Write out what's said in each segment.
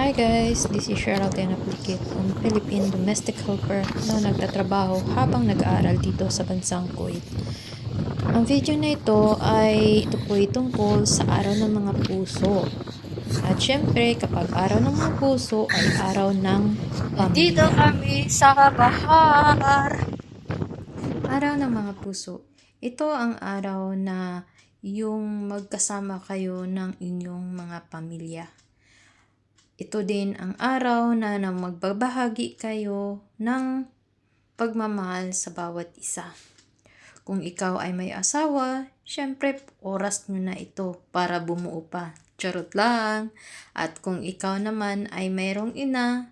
Hi guys, this is Cheryl Tenaplikit, ang Philippine domestic helper na nagtatrabaho habang nag-aaral dito sa bansang Kuwait. Ang video na ito ay ito po tungkol sa araw ng mga puso. At syempre, kapag araw ng mga puso ay araw ng Dito pamilya. kami sa bahar. Araw ng mga puso. Ito ang araw na yung magkasama kayo ng inyong mga pamilya. Ito din ang araw na, na magbabahagi kayo ng pagmamahal sa bawat isa. Kung ikaw ay may asawa, syempre oras nyo na ito para bumuo pa. Charot lang. At kung ikaw naman ay mayroong ina,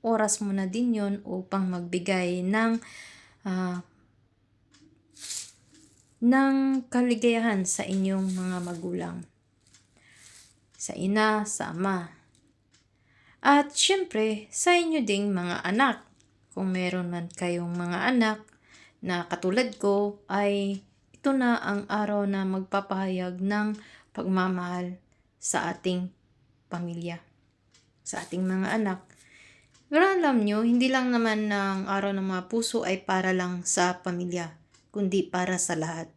oras mo na din yon upang magbigay ng ah, ng kaligayahan sa inyong mga magulang. Sa ina, sa ama. At syempre, sa inyo ding mga anak. Kung meron man kayong mga anak na katulad ko, ay ito na ang araw na magpapahayag ng pagmamahal sa ating pamilya, sa ating mga anak. Pero alam nyo, hindi lang naman ng araw ng mga puso ay para lang sa pamilya, kundi para sa lahat.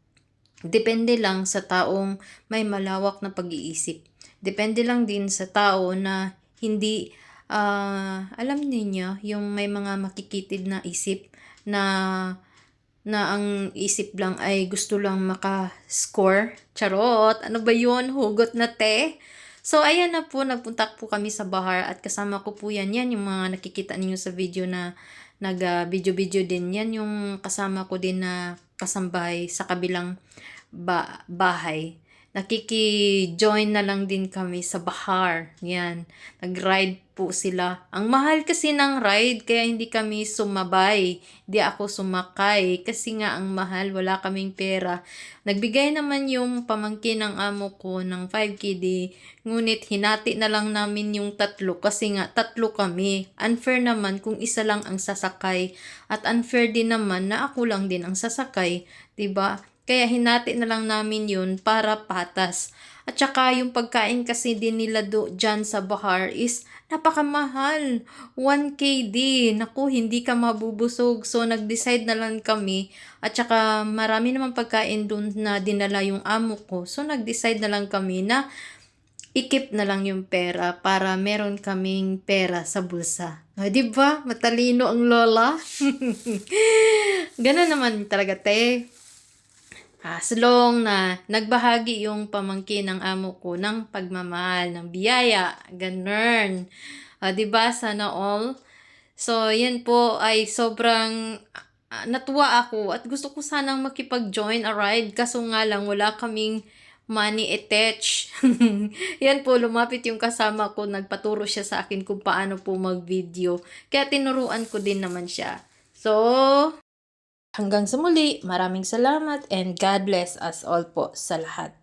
Depende lang sa taong may malawak na pag-iisip. Depende lang din sa tao na hindi, ah, alam niyo yung may mga makikitid na isip na na ang isip lang ay gusto lang maka-score. Charot! Ano ba yun? Hugot na te? So, ayan na po, nagpunta po kami sa bahar at kasama ko po yan. Yan yung mga nakikita ninyo sa video na nag-video-video din. Yan yung kasama ko din na kasambahay sa kabilang ba- bahay. Nakiki-join na lang din kami sa bahar. Yan. Nag-ride po sila. Ang mahal kasi ng ride, kaya hindi kami sumabay. Hindi ako sumakay. Kasi nga ang mahal, wala kaming pera. Nagbigay naman yung pamangkin ng amo ko ng 5KD. Ngunit hinati na lang namin yung tatlo kasi nga tatlo kami. Unfair naman kung isa lang ang sasakay. At unfair din naman na ako lang din ang sasakay. 'di ba? Kaya hinati na lang namin yun para patas. At saka yung pagkain kasi din nila do dyan sa Bahar is napakamahal. 1KD. Naku, hindi ka mabubusog. So, nag-decide na lang kami. At saka marami naman pagkain dun na dinala yung amo ko. So, nag-decide na lang kami na ikip na lang yung pera para meron kaming pera sa bulsa. O, di ba? Matalino ang lola. Ganun naman talaga, te. As long na nagbahagi yung pamangkin ng amo ko ng pagmamahal, ng biyaya, ganun. Ah, 'di ba Sana all. So, yan po ay sobrang ah, natuwa ako at gusto ko sanang makipag-join a ride kaso nga lang wala kaming money attach. yan po, lumapit yung kasama ko, nagpaturo siya sa akin kung paano po mag-video. Kaya tinuruan ko din naman siya. So, Hanggang sa muli, maraming salamat and God bless us all po sa lahat.